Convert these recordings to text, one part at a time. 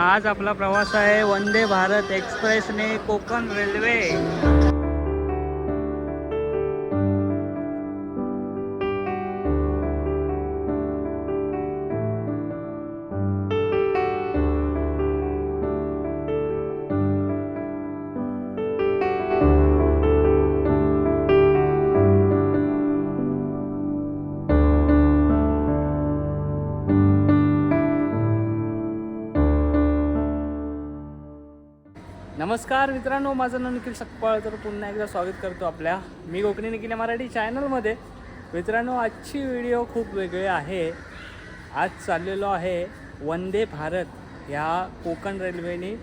आज आपला प्रवास आहे वंदे भारत एक्सप्रेसने कोकण रेल्वे. नमस्कार मित्रांनो माझं नाव निखिल सकपाळ तर पुन्हा एकदा स्वागत करतो आपल्या मी कोकणी निखिल मराठी चॅनलमध्ये. मित्रांनो आजची व्हिडिओ खूप वेगळी आहे. आज चाललेलो आहे वंदे भारत ह्या कोकण रेल्वेने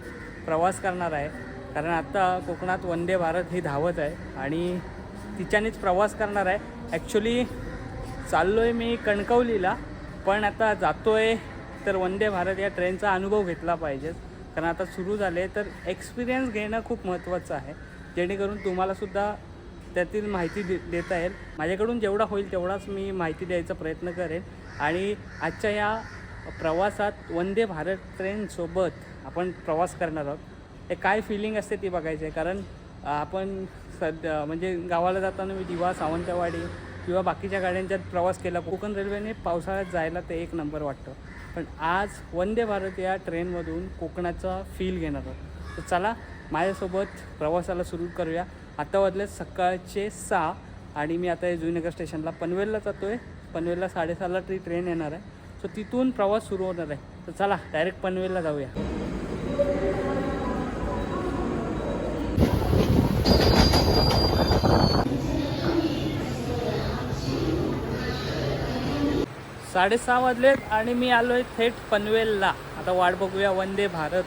प्रवास करणार आहे. कारण आता कोकणात वंदे भारत ही धावत आहे आणि तिच्यानेच प्रवास करणार आहे. ॲक्च्युली चाललो आहे मी कणकवलीला पण आता जातो आहे तर वंदे भारत या ट्रेनचा अनुभव घेतला पाहिजे. कारण आता सुरू झाले तर एक्सपिरियन्स घेणं खूप महत्त्वाचं आहे. जेणेकरून तुम्हालासुद्धा त्यातील माहिती दे देता येईल. माझ्याकडून जेवढा होईल तेवढाच मी माहिती द्यायचा प्रयत्न करेन. आणि आजच्या या प्रवासात वंदे भारत ट्रेनसोबत आपण प्रवास करणार आहोत. हे काय फिलिंग असते ती बघायची आहे. कारण आपण सध्या म्हणजे गावाला जाताना मी दिवा सावंतवाडी किंवा बाकीच्या गाड्यांच्यात प्रवास केला. कोकण रेल्वेने पावसाळ्यात जायला ते एक नंबर वाटतं. पण आज वंदे भारत या ट्रेनमधून कोकणाचा फील घेणार आहोत. तर चला माझ्यासोबत प्रवासाला सुरू करूया. आता वाजले सकाळचे सहा आणि मी आता जुईनगर स्टेशनला पनवेलला जातो आहे पनवेलला साडेसहाला ती ट्रेन येणार आहे. सो तिथून प्रवास सुरू होणार आहे. तर चला डायरेक्ट पनवेलला जाऊया. साडेसहा वाजलेत आणि मी आलो आहे थेट पनवेलला. आता वाट बघूया वंदे भारत.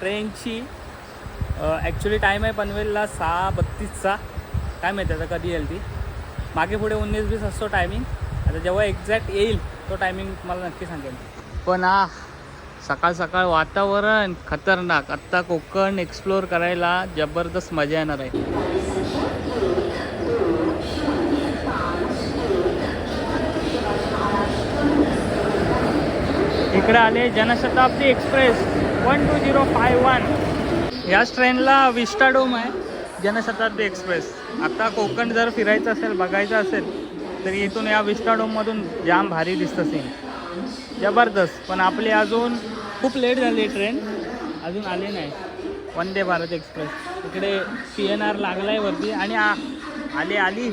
ट्रेनची ॲक्च्युली टाईम आहे पनवेलला सहा बत्तीसचा. काय माहिती आता कधी येईल ती. मागे पुढे उन्नीस वीस असतो टायमिंग आता जेव्हा एक्झॅक्ट येईल तो टायमिंग तुम्हाला नक्की सांगेल पण हा सकाळ सकाळ वातावरण खतरनाक. आत्ता कोकण एक्सप्लोअर करायला जबरदस्त मजा येणार आहे. इकडे आले Janshatabdi express one two zero five one. याच ट्रेनला विस्टाडोम आहे जनशताब्दी एक्सप्रेस. आता कोकण जर फिरायचं असेल बघायचं असेल तर इथून या विस्टाडोममधून जाम भारी दिसतं सीन जबरदस्त. पण आपली अजून खूप लेट झाली ट्रेन अजून आली नाही. वंदे भारत एक्सप्रेस. इकडे पी एन आर लागला आहे वरती आणि आली आली.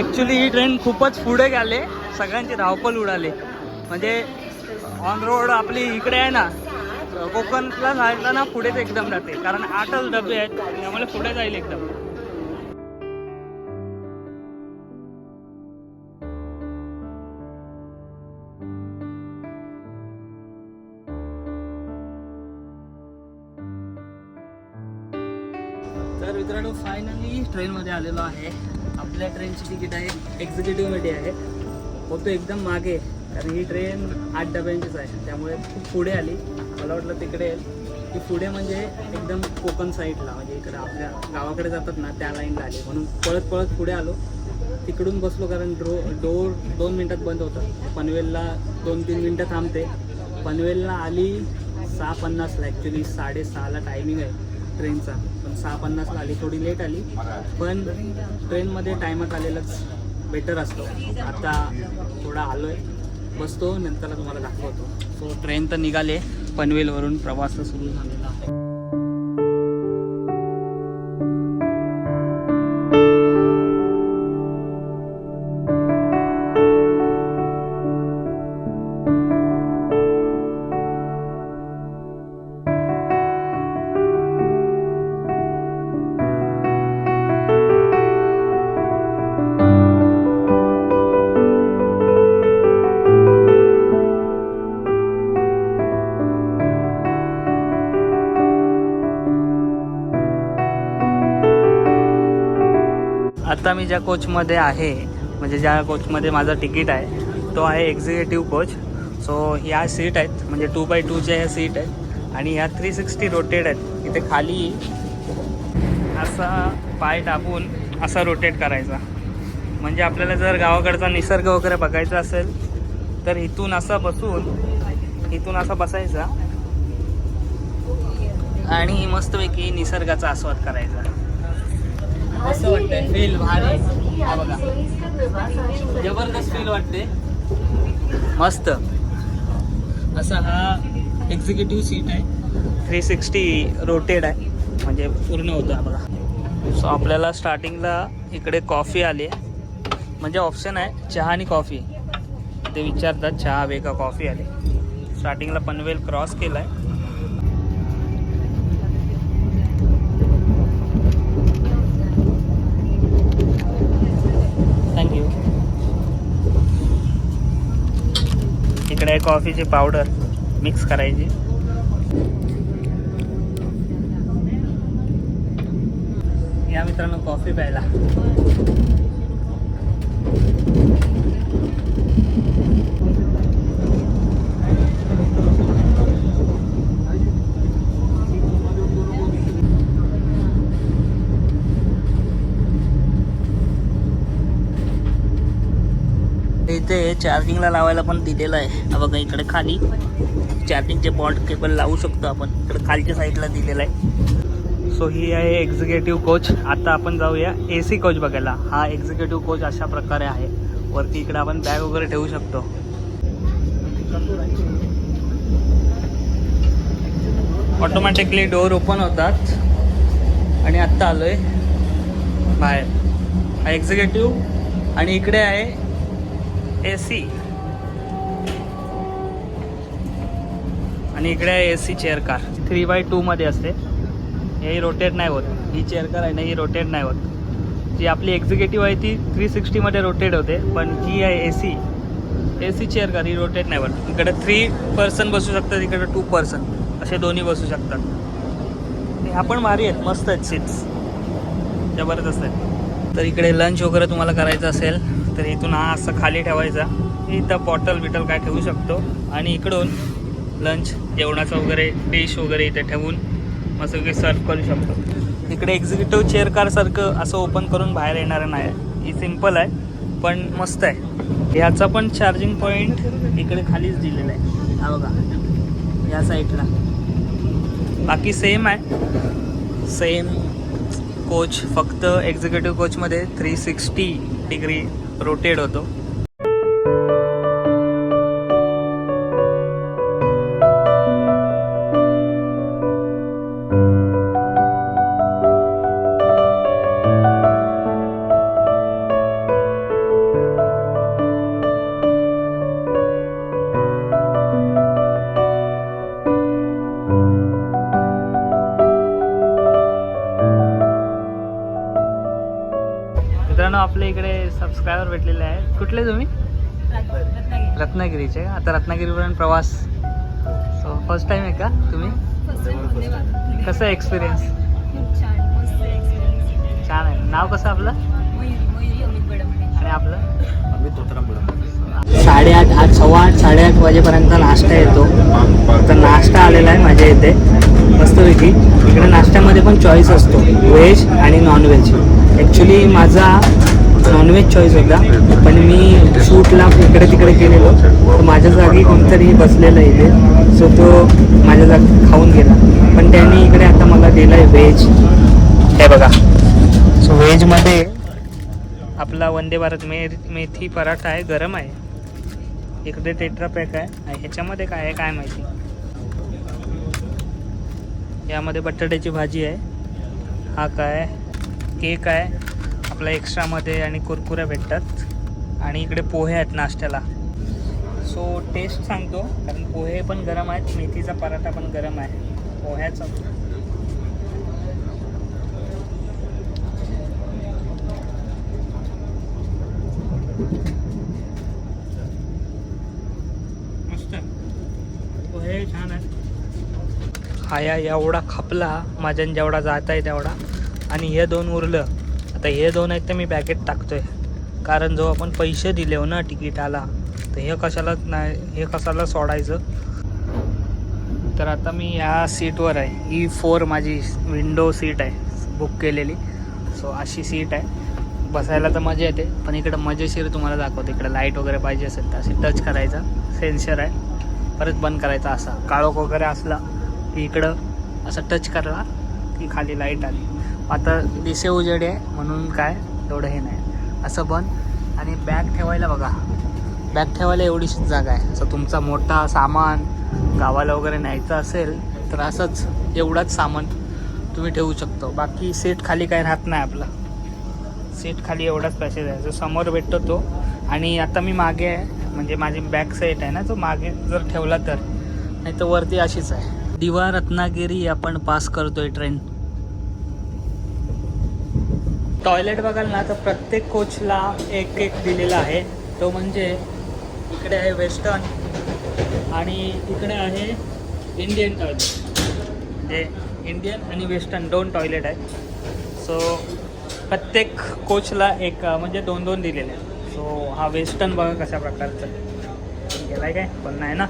ॲक्च्युली ही ट्रेन खूपच पुढे गेले. सगळ्यांची धावपल उडाले. म्हणजे ऑन रोड आपली इकडे आहे ना कोकणला जायला ना पुढेच एकदम जाते. कारण आठच डबे आहेत त्यामुळे पुढे जाईल एकदम. तर मित्रांनो फायनली ट्रेनमध्ये आलेलो आहे. आपल्या ट्रेनची तिकीट आहे. एक्झिक्युटिव्हमध्ये आहे. होतो एकदम मागे. कारण ही ट्रेन आठ डब्यांचीच आहे. त्यामुळे खूप पुढे आली. मला वाटलं तिकडे की पुढे म्हणजे एकदम कोकण साईडला म्हणजे इकडे आपल्या गावाकडे जातात ना त्या लाईनला आली. म्हणून पळत पळत पुढे आलो. तिकडून बसलो कारण ड्रो डोर दोन मिनटात बंद होतं. पनवेलला दोन तीन मिनटं थांबते. पनवेलला आली सहा पन्नासला. ॲक्च्युली साडेसहाला टायमिंग आहे ट्रेनचा पण सहा पन्नासला आली थोडी लेट आली. पण ट्रेनमध्ये टायमात आलेलंच बेटर असतो. आता थोडा आलो आहे बसतो नंतरला तुम्हाला दाखवतो. सो ट्रेन तर निघाले पनवेलवरून प्रवास सुरू झालेला आहे. ज्या कोचमध्ये आहे म्हणजे ज्या कोचमध्ये माझं तिकीट आहे तो आहे एक्झिक्युटिव्ह कोच सो ह्या सीट आहेत म्हणजे टू बाय टूच्या ह्या सीट आहेत आणि ह्या थ्री सिक्स्टी रोटेड आहेत. इथे खाली असा पाय टाकून असा रोटेट करायचा. म्हणजे आपल्याला जर गावाकडचा निसर्ग वगैरे बघायचा असेल तर इथून असा बसून इथून असा बसायचा आणि मस्तपैकी निसर्गाचा आस्वाद करायचा. मस्त वाटतंय. फील भारी. बघा. जबरदस्त फील वाटते मस्त. असा हा एक्झिक्युटिव्ह सीट आहे. थ्री सिक्स्टी रोटेड आहे. म्हणजे पूर्ण होतं. आम्हाला बघा. सो आपल्याला स्टार्टिंगला इकडे कॉफी आली आहे. म्हणजे ऑप्शन आहे चहा आणि कॉफी ते विचारतात चहा हवे का कॉफी आली. स्टार्टिंगला पनवेल क्रॉस केला आहे थँक्यू इकडे कॉफीची पावडर मिक्स करायची. या मित्रांनो कॉफी प्यायला. म्हणजे इथे चार्जिंगला लावायला पण दिलेलं आहे. हा बघा इकडे खाली चार्जिंगचे पॉट केबल लावू शकतो आपण. इकडे खालच्या साईडला दिलेलं आहे. सो ही आहे एक्झिक्युटिव्ह कोच आता आपण जाऊया ए सी कोच बघायला. हा एक्झिक्युटिव्ह कोच अशा प्रकारे आहे. वरती इकडे आपण बॅग वगैरे ठेवू शकतो. ऑटोमॅटिकली डोअर ओपन होतात. आणि आत्ता आलो आहे बाहेर. हा एक्झिक्युटिव्ह आणि इकडे आहे ए सी. आणि इकडे आहे A C chair car three by टूमध्ये असते. हे रोटेट नाही होत. ही चेअर कार आहे ना ही रोटेट नाही होत. जी आपली एक्झिक्युटिव्ह आहे ती थ्री सिक्स्टीमध्ये रोटेट होते. पण जी आहे A C A C chair car he rotate नाही होत. इकडे थ्री पर्सन बसू शकतात इकडे टू पर्सन असे दोन्ही बसू शकतात. ह्या पण भारी आहेत मस्त आहेत सीट्स जबरदस्त आहेत. तर इकडे लंच वगैरे तुम्हाला करायचं असेल तर इथून हा असं खाली ठेवायचा. इथं बॉटल बिटल काय ठेवू शकतो. आणि इकडून लंच जेवणाचं वगैरे डिश वगैरे इथे ठेवून मस्त काही सर्व करू शकतो. इकडे एक्झिक्युटिव्ह चेअर कारसारखं असं ओपन करून बाहेर येणारं नाही. आहे ही सिंपल आहे पण मस्त आहे. ह्याचा पण चार्जिंग पॉईंट इकडे खालीच दिलेला आहे. हा बघा या साईडला बाकी सेम आहे. सेम कोच फक्त एक्झिक्युटिव्ह कोचमध्ये थ्री सिक्स्टी डिग्री रोटेट होतो सबस्क्रायबर भेटलेले आहे कुठले तुम्ही? रत्नागिरीचे. आता रत्नागिरीवरून प्रवास. सो फर्स्ट टाइम आहे का तुम्ही? कसं आहे एक्सपिरियन्स छान आहे. नाव कसं आपलं? आणि आपलं? साडेआठ आठ सव्वा आठ साडेआठ वाजेपर्यंत नाश्ता येतो. तर नाश्ता आलेला आहे माझ्या इथे. मस्तपैकी. इकडे नाश्त्यामध्ये पण चॉईस असतो. व्हेज आणि नॉनव्हेज ॲक्च्युली माझा नॉनव्हेज चॉईस होता. पण मी शूटला इकडे तिकडे गेलेलो. तर माझ्या जागी कोणतरी बसलेलं इथे सो तो माझ्या जागी खाऊन गेला. पण त्यांनी इकडे आता मला दिलं आहे व्हेज हे बघा. सो व्हेजमध्ये आपला वंदे भारत मे मेथी पराठा आहे गरम आहे. इकडे टेट्रा पॅक आहे. ह्याच्यामध्ये काय आहे काय माहिती? यामध्ये बटाट्याची भाजी आहे. हा काय केक आहे. आपल्या एक्स्ट्रामध्ये आणि कुरकुऱ्या भेटतात. आणि इकडे पोहे आहेत नाश्त्याला. सो टेस्ट सांगतो कारण पोहे पण गरम आहेत मेथीचा पराठा पण गरम आहे. पोह्याचा. मस्त. पोहे छान आहेत. हा एवढा खपला माझ्यान जेवढा जात आहे तेवढा. आणि हे दोन उरलं. आता हे दोन आहेत ते मी बॅगेत आहे कारण जो आपण पैसे दिले हो ना तिकिटाला तर हे कशाला नाही हे कशाला सोडायचं? तर आता मी ह्या सीटवर आहे. E ई फोर माझी विंडो सीट आहे. बुक केलेली. सो अशी सीट आहे. बसायला तर मजा येते पण इकडं मजेशीर तुम्हाला दाखवते. इकडं लाइट वगैरे पाहिजे असेल तर असे टच करायचा. सेन्सर आहे. परत बंद करायचा असा. काळोख वगैरे असला की इकडं असं टच करला की खाली लाइट आली. आता दिसे उजेड आहे म्हणून काय एवढं हे नाही. असं पण आणि बॅग ठेवायला बघा. बॅग ठेवायला एवढीशीच जागा आहे. असं तुमचा मोठा सामान गावाला वगैरे न्यायचं असेल तर असंच एवढाच सामान तुम्ही ठेवू शकतो. बाकी सीट खाली काय राहत नाही आपला. सीट खाली एवढाच पॅसेज आहे. जो समोर भेटतो तो. आणि आता मी मागे आहे. म्हणजे माझी बॅक साईड आहे ना तो मागे जर ठेवला तर. नाही तर वरती अशीच आहे. दिवा रत्नागिरी आपण पास करतोय ट्रेन टॉयलेट बघाल ना तर प्रत्येक कोचला एक एक दिलेला आहे. तो म्हणजे इकडे आहे वेस्टर्न आणि इकडे आहे इंडियन टॉयलेट. म्हणजे इंडियन आणि वेस्टर्न दोन टॉयलेट आहेत. सो प्रत्येक कोचला एक म्हणजे दोन दोन दिलेले आहेत. सो हा वेस्टर्न बघा कशा प्रकारचा आहे. गेलाय काय? पण नाही ना?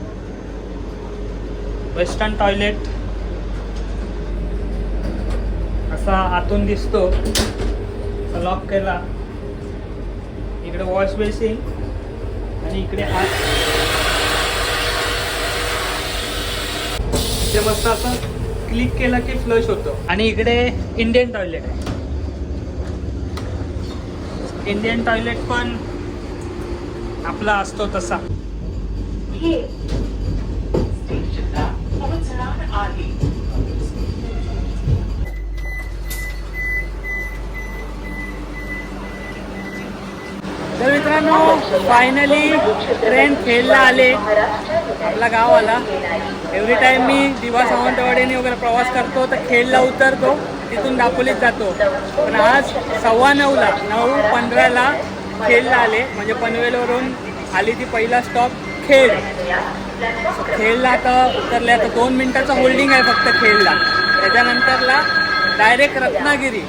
वेस्टर्न टॉयलेट असा आतून दिसतो. लॉक केला. इकडे वॉश बेसिन आणि इकडे आत इथे मस्त असं क्लिक केलं की फ्लश होतो. आणि इकडे इंडियन टॉयलेट आहे. इंडियन टॉयलेट पण आपला असतो तसा. हे स्टेशनला पोहोचणार आहे तर मित्रांनो फायनली ट्रेन खेळला आले आपला गाव आला एव्हरी टाइम मी दिवा सावंतवाडीने वगैरे प्रवास करतो तर खेळला उतरतो तिथून दापोलीत जातो. पण आज सव्वा नऊला नऊ पंधराला खेळला आले. म्हणजे पनवेलवरून आली ती पहिला स्टॉप खेळ. खेळला आता उतरले आता दोन मिनिटाचं होल्डिंग आहे फक्त खेळला. त्याच्यानंतरला डायरेक्ट रत्नागिरी.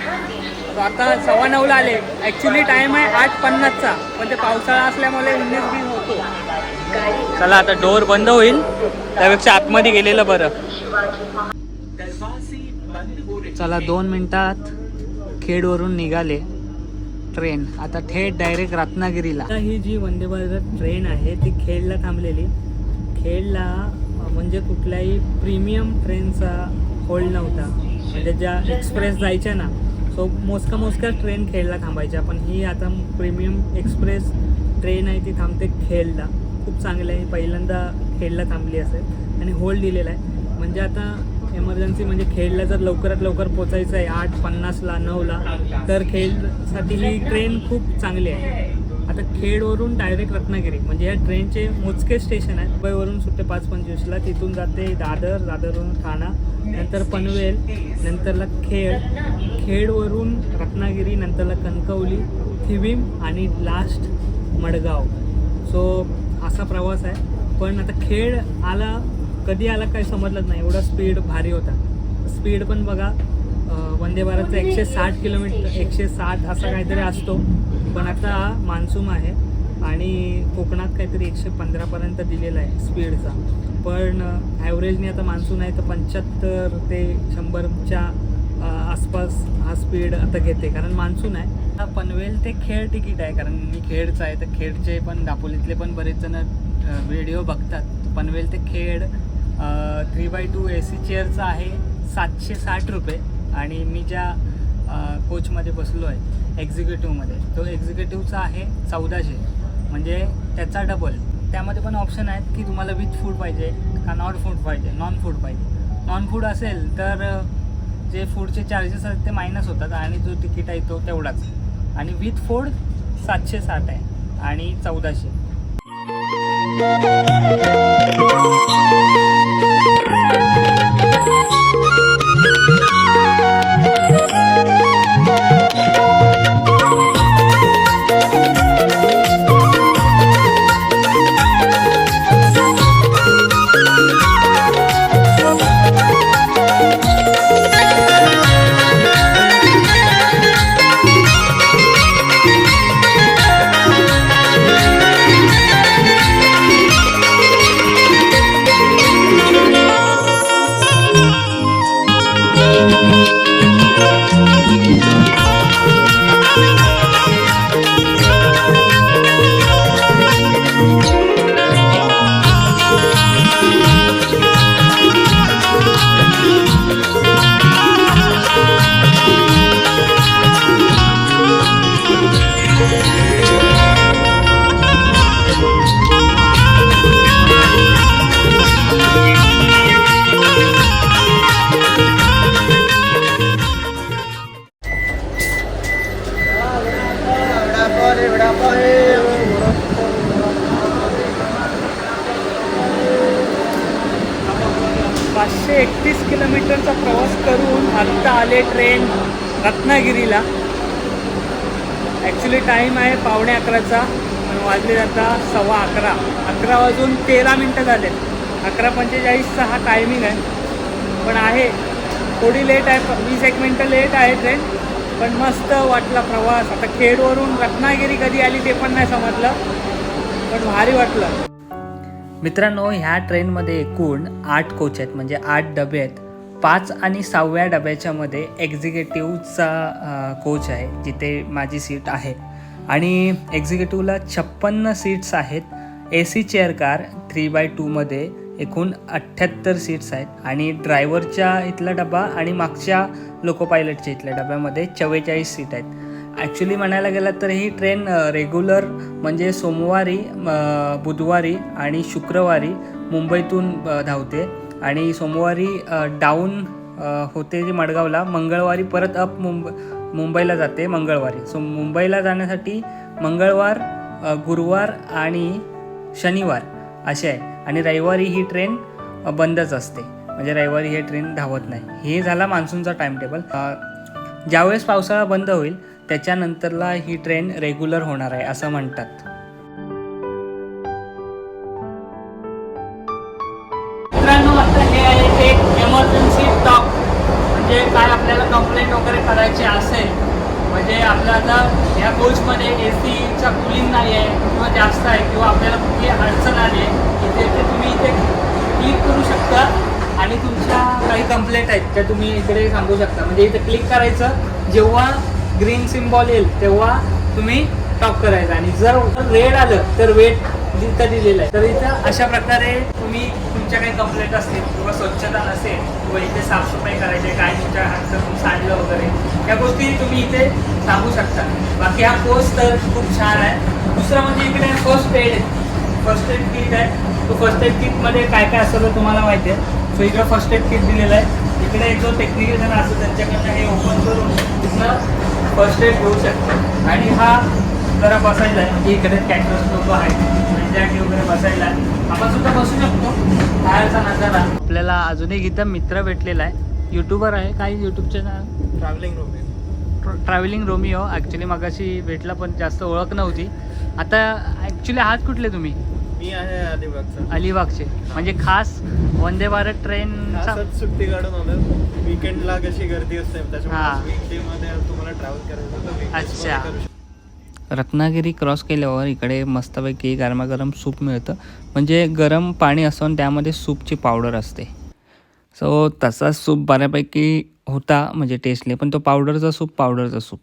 आता सव्वा नऊला आले. ॲक्च्युली टाईम आहे आठ पन्नासचा. पण ते पावसाळा असल्यामुळे उन्नीस बीस होतो. चला आता डोअर बंद होईल. त्यापेक्षा आतमध्ये गेलेलं बरं. चला दोन मिनिटात खेडवरून निघाले ट्रेन. आता थेट डायरेक्ट रत्नागिरीला. आता ही जी वंदे भारत ट्रेन आहे ती खेडला थांबलेली. खेडला म्हणजे कुठल्याही प्रीमियम ट्रेनचा होल्ड नव्हता. म्हणजे ज्या एक्सप्रेस जायच्या ना सो मोजका मोजक्या ट्रेन खेळला थांबायच्या पण ही आता प्रीमियम एक्सप्रेस ट्रेन आहे ती थांबते खेळला खूप चांगलं आहे. पहिल्यांदा खेळला थांबली असेल. आणि होल्ड दिलेला आहे. म्हणजे आता एमर्जन्सी म्हणजे खेळला जर लवकरात लवकर पोचायचं आहे आठ पन्नासला नऊला तर खेळसाठी ही ट्रेन खूप चांगली आहे. आता खेडवरून डायरेक्ट रत्नागिरी म्हणजे या ट्रेनचे मोजके स्टेशन आहेत. मुंबईवरून सुट्टे पाच पंचवीसला तिथून जाते दादर दादरवरून ठाणा नंतर पनवेल नंतरला खेड खेडवरून रत्नागिरी नंतरला कणकवली थिवीम आणि लास्ट मडगाव. सो असा प्रवास आहे. पण आता खेळ आला कधी आला काही समजलंच नाही. एवढा स्पीड भारी होता. स्पीड पण बघा वंदे भारतचा एकशे साठ किलोमीटर एकशे साठ असा काहीतरी असतो. पण आता मान्सून आहे आणि कोकणात काहीतरी एकशे पंधरापर्यंत दिलेला आहे स्पीडचा. पण ॲव्हरेजने आता मान्सून आहे तर पंच्याहत्तर ते शंभरच्या आसपास हा स्पीड आता घेते. कारण मान्सून आहे. हा पनवेल ते खेळ तिकीट आहे. कारण मी खेडचा आहे. तर खेडचे पण दापोलीतले पण बरेच जण व्हिडिओ बघतात. पनवेल ते Khed three by two A C चेअरचा आहे सातशे साठ रुपये. आणि मी ज्या कोचमध्ये बसलो आहे एक्झिक्युटिव्हमध्ये तो एक्झिक्युटिव्हचा आहे चौदाशे. म्हणजे त्याचा डबल त्यामध्ये पण ऑप्शन आहेत की तुम्हाला विथ फूड पाहिजे का नॉट फूड पाहिजे. नॉन फूड पाहिजे. नॉन फूड असेल तर जे फूडचे चार्जेस आहेत ते मायनस होतात आणि जो तिकीट आहे तो तेवढाच. आणि विथ फूड सातशे साठ आहे आणि चौदाशे. ॲक्च्युली टाईम आहे पावणे अकराचा आणि वाजले आता सव्वा अकरा. अकरा वाजून तेरा मिनटं झाले अकरा पंचेचाळीसचा हा टायमिंग आहे. पण आहे. थोडी लेट आहे. वीस एक मिनटं लेट आहे ट्रेन पण मस्त वाटला प्रवास. आता खेडवरून रत्नागिरी कधी आली ते पण नाही समजलं. पण भारी वाटलं. मित्रांनो ह्या ट्रेनमध्ये एकूण आठ कोच आहेत. म्हणजे आठ डबे आहेत. पाच आणि सहाव्या डब्याच्या मध्ये एक्झिक्युटिव्हचा कोच आहे जिथे माझी सीट आहे. आणि एक्झिक्युटिव्हला छप्पन्न सीट्स आहेत. A C chair car three by टूमध्ये एकूण अठ्ठ्याहत्तर सीट्स आहेत. आणि ड्रायव्हरच्या इथला डबा आणि मागच्या लोको पायलटच्या इथल्या डब्यामध्ये चव्वेचाळीस सीट आहेत. ॲक्च्युली म्हणायला गेलं तर ही ट्रेन रेग्युलर म्हणजे सोमवारी बुधवारी आणि शुक्रवारी मुंबईतून धावते. आणि सोमवारी डाऊन होते जी मडगावला मंगळवारी परत अप मुंबई मुंबईला जाते मंगळवारी. सो मुंबईला जाण्यासाठी मंगळवार गुरुवार आणि शनिवार असे आहे. आणि रविवारी ही ट्रेन बंदच असते. म्हणजे रविवारी ही ट्रेन धावत नाही. हे झाला मान्सूनचा टाइम टेबल ज्यावेळेस पावसाळा बंद होईल त्याच्यानंतरला ही ट्रेन रेग्युलर होणार आहे असं म्हणतात. म्हणजे काय आपल्याला कंप्लेंट वगैरे करायची असेल म्हणजे आपल्या आता या कोचमध्ये ए सीचा कुलिंग नाही आहे किंवा जास्त आहे किंवा आपल्याला कुठली अडचण आली आहे इथे ते तुम्ही इथे क्लिक करू शकता. आणि तुमच्या काही कंप्लेंट आहेत त्या तुम्ही इकडे सांगू शकता. म्हणजे इथे क्लिक करायचं जेव्हा ग्रीन सिम्बॉल येईल तेव्हा तुम्ही टॉप करायचं. आणि जर रेड आलं तर वेट जिथं दिलेलं आहे. तर इथं अशा प्रकारे तुम्ही तुमच्या काही कंप्लेंट असतील किंवा स्वच्छता नसेल किंवा इथे साफसफाई करायची काय तुमच्या हातचं सांडलं वगैरे त्या गोष्टी तुम्ही इथे सांगू शकता. बाकी हा कोर्स तर खूप छान आहे. दुसरं म्हणजे इकडे फर्स्ट एड आहे. फर्स्ट एड किट आहे. तो फर्स्ट एड किटमध्ये काय काय असतं ते तुम्हाला माहिती आहे. सो इकडे फर्स्ट एड किट दिलेलं आहे. इकडे एक जो टेक्निकल जण असतो त्यांच्याकडनं हे ओपन करून तिथनं फर्स्ट एड घेऊ शकतो. आणि हा जरा बसायला आहे. म्हणजे इकडे कॅक्टस लोक आहेत. वगैरे बसायला. आपण सुद्धा बसू शकतो. बाहेरचा नजारा आपल्याला अजून एक इथं मित्र भेटलेला आहे. युट्यूबर आहे काय युट्यूबचे नाव travelling room travelling Romeo actually मगाशी भेटला पण जास्त ओळख नव्हती. आता ॲक्च्युली आहात कुठले तुम्ही? मी आहे अलिबागचा. अलिबागचे. म्हणजे खास वंदे भारत ट्रेनचा असंच सुट्टी काढून आलो विकेंडला कशी गर्दी असते हा. त्याच्यामुळे वीकडे मध्ये तुम्हाला ट्रॅव्हल करायचं अच्छा. रत्नागिरी क्रॉस केल्यावर इकडे मस्तपैकी गरमागरम सूप मिळतं. म्हणजे गरम पाणी असं आणि त्यामध्ये सूपची पावडर असते. सो तसा सूप बऱ्यापैकी होता म्हणजे टेस्टली पण तो पावडरचा सूप पावडरचा सूप.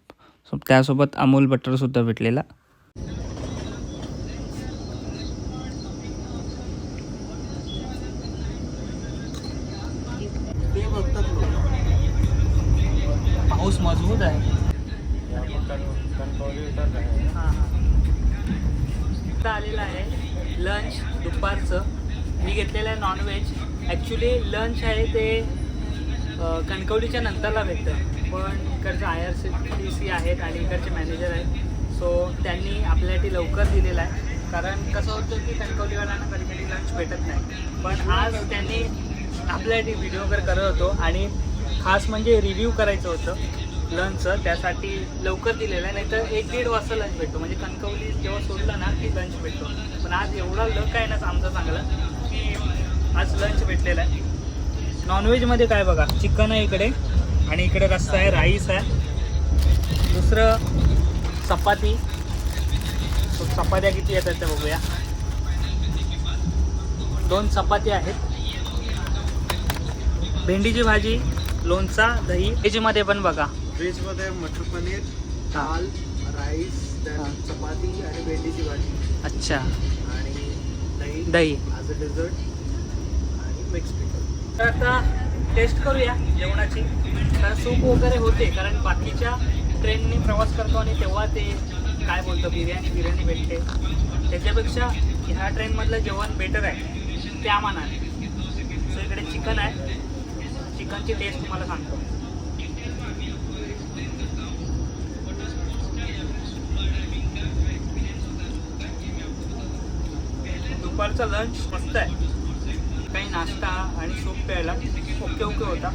सो त्यासोबत अमूल बटरसुद्धा भेटलेला ते बघतात लोक पाऊस मजबूत आहे या पण कण- कणकवली उतरत आहे. आता आलेलं आहे लंच दुपारचं मी घेतलेलं आहे नॉनव्हेज ॲक्च्युली लंच आहे ते कणकवलीच्या नंतरला भेटतं. पण इकडचं I R C T C आहेत आणि इकडचे मॅनेजर आहेत. सो त्यांनी आपल्यासाठी लवकर दिलेलं आहे. कारण कसं होतं की कणकवलीवाल्यांना कधी कधी लंच भेटत नाही. पण आज त्यांनी आपल्यासाठी व्हिडिओ वगैरे करत होतो आणि खास म्हणजे रिव्ह्यू करायचं होतं लंचचं त्यासाठी लवकर दिलेलं आहे. नाहीतर एक दीड वाजता लंच भेटतो. म्हणजे कणकवली जेव्हा सोडलं ना की लंच भेटतो. पण आज एवढा लक आहे ना आमचा चांगला की आज लंच भेटलेला आहे. नॉनव्हेजमध्ये काय बघा चिकन आहे इकडे आणि इकडे रस्ता आहे राईस आहे. दुसरं चपाती. चपात्या किती येतात त्या बघूया. दोन चपाती आहेत. भेंडीची भाजी लोणचा दही व्हेजमध्ये पण बघा. Veg मध्ये मटर पनीर दाल राईस. चपाती आणि भेंडीची भाजी. अच्छा. आणि दही दही. डेझर्ट आणि मिक्स तर आता टेस्ट करूया जेवणाची. तर सूप वगैरे होते कारण बाकीच्या ट्रेनने प्रवास करतो आणि तेव्हा ते काय बोलतो बिर्याणी बिर्याणी भेटते. त्याच्यापेक्षा ह्या ट्रेनमधलं जेवण बेटर आहे. त्या मानाने. सो इकडे चिकन आहे. चिकनची टेस्ट तुम्हाला सांगतो. दुपारचा लंच मस्त आहे. काही नाश्ता आणि सूप प्यायला ओके ओके होता.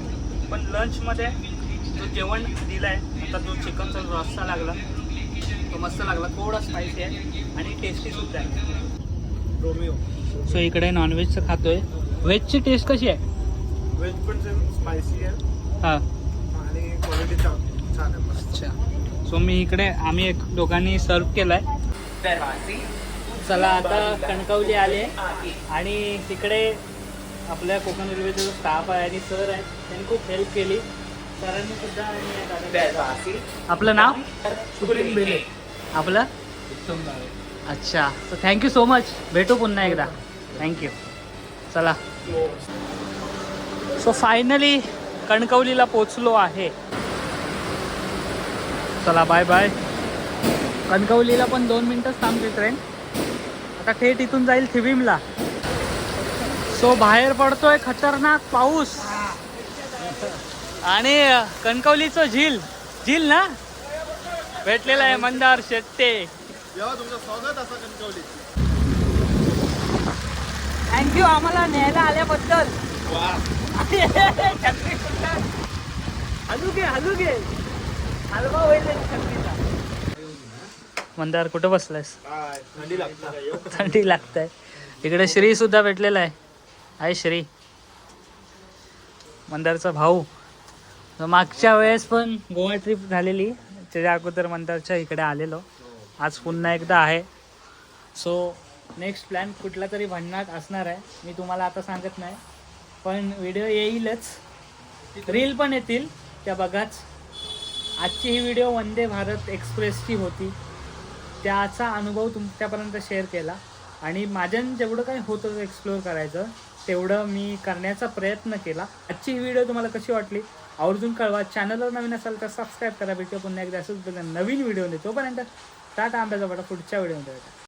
पण लंचमध्ये जो जेवण दिलाय आता जो चिकनचा रस्सा लागला तो मस्त लागला. थोडा स्पायसी आहे आणि टेस्टी सुद्धा आहे. रोमिओ सो इकडे नॉनव्हेजचं खातोय. व्हेजची टेस्ट कशी आहे? व्हेज पण सेम स्पायसी आहे. हां. आणि क्वालिटी छान आहे. अच्छा. सो मी इकडे आम्ही एक दोघांनी सर्व केलाय. चला आता कणकवली आले आणि तिकडे आपल्या कोकण रेल्वेचा जो स्टाफ आहे आणि सर आहे त्यांनी खूप हेल्प केली. सरांनी सुद्धा आणि या. आपलं नाव? सुप्रीम बेले. आपलं? अच्छा. तर थँक्यू सो मच भेटू पुन्हा एकदा. थँक्यू चला. सो फायनली कणकवलीला पोचलो आहे. चला बाय बाय कणकवलीला पण दोन मिनटंच थांबते ट्रेन आता थेट इथून जाईल थिविमला सो बाहेर पडतोय खतरनाक पाऊस. आणि कणकवलीचं झील. झील ना? भेटलेला आहे मंदार शेट्टे. स्वागत असं कणकवली थँक्यू आम्हाला न्यायला आल्याबद्दल. हलू घे हलू घे हलवा होईल मंदार कुठं बसलायस? काय थंडी लागते. थंडी लागत. आहे इकडे श्री सुद्धा भेटलेला आहे. आहे श्री. मंदारचा भाऊ. मागच्या वेळेस पण गोवा ट्रिप झालेली. त्याच्या अगोदर मंदारच्या इकडे आलेलो. आज पुन्हा एकदा आहे. सो नेक्स्ट प्लॅन कुठला तरी भन्नाट असणार आहे. मी तुम्हाला आता सांगत नाही. पण व्हिडिओ येईलच. रील पण येतील. त्या बघाच. आजची ही व्हिडिओ वंदे भारत एक्सप्रेसची होती. त्याचा अनुभव तुमच्यापर्यंत शेअर केला. आणि माझ्यानं जेवढं काही होतं एक्सप्लोअर करायचं. तेवढं मी करण्याचा प्रयत्न केला. आजची ही व्हिडिओ तुम्हाला कशी वाटली? आवर्जून कळवा. चॅनलवर नवीन असाल तर सबस्क्राईब करा. भेटूया पुन्हा एकदा. असंच बघा नवीन व्हिडिओ तोपर्यंत टाटा आंब्याचा बटा पुढच्या व्हिडिओमध्ये भेटा